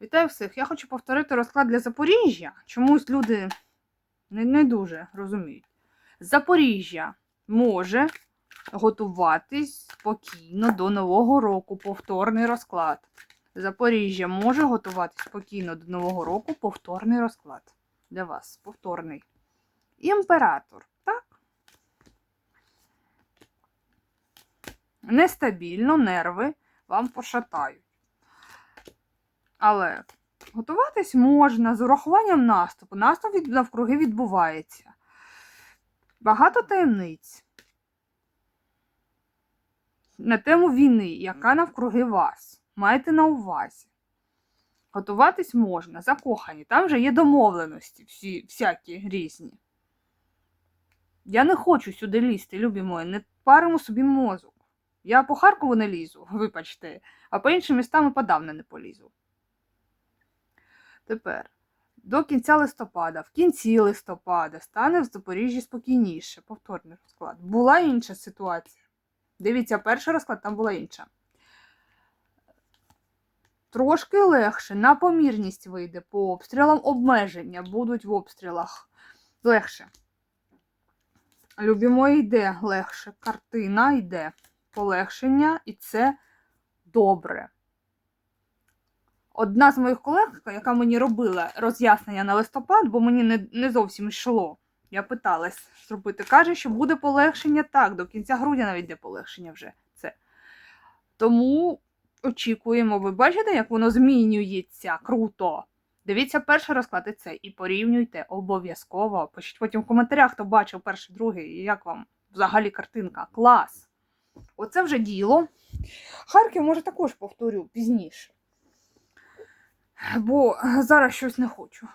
Вітаю всіх! Я хочу повторити розклад для Запоріжжя. Чомусь люди не, не дуже розуміють. Запоріжжя може готуватись спокійно до Нового року. Повторний розклад. Запоріжжя може готуватись спокійно до Нового року. Повторний розклад. Для вас. Повторний. Імператор. Так? Нестабільно, нерви вам пошатають. Але готуватись можна з урахуванням наступу. Наступ від, навкруги відбувається. Багато таємниць на тему війни, яка навкруги вас. Майте на увазі. Готуватись можна, закохані. Там вже є домовленості, всі, всякі різні. Я не хочу сюди лізти, любі мої, не паримо собі мозок. Я по Харкову не лізу, вибачте, а по іншим містам і подавно не полізу. Тепер, до кінця листопада, в кінці листопада стане в Запоріжжі спокійніше. Повторний розклад. Була інша ситуація. Дивіться, перший розклад там була інша. Трошки легше, на помірність вийде по обстрілам, обмеження будуть в обстрілах. Легше. Любі мої, йде легше. Картина йде полегшення, і це добре. Одна з моїх колег, яка мені робила роз'яснення на листопад, бо мені не, не зовсім йшло. Я питалась зробити. Каже, що буде полегшення так, до кінця грудня навіть йде полегшення вже це. Тому очікуємо, ви бачите, як воно змінюється круто. Дивіться перший розклад і це і порівнюйте обов'язково. Пишіть потім в коментарях, хто бачив перший, другий, і як вам взагалі картинка. Клас! Оце вже діло. Харків, може, також повторю пізніше. Бо зараз щось не хочу.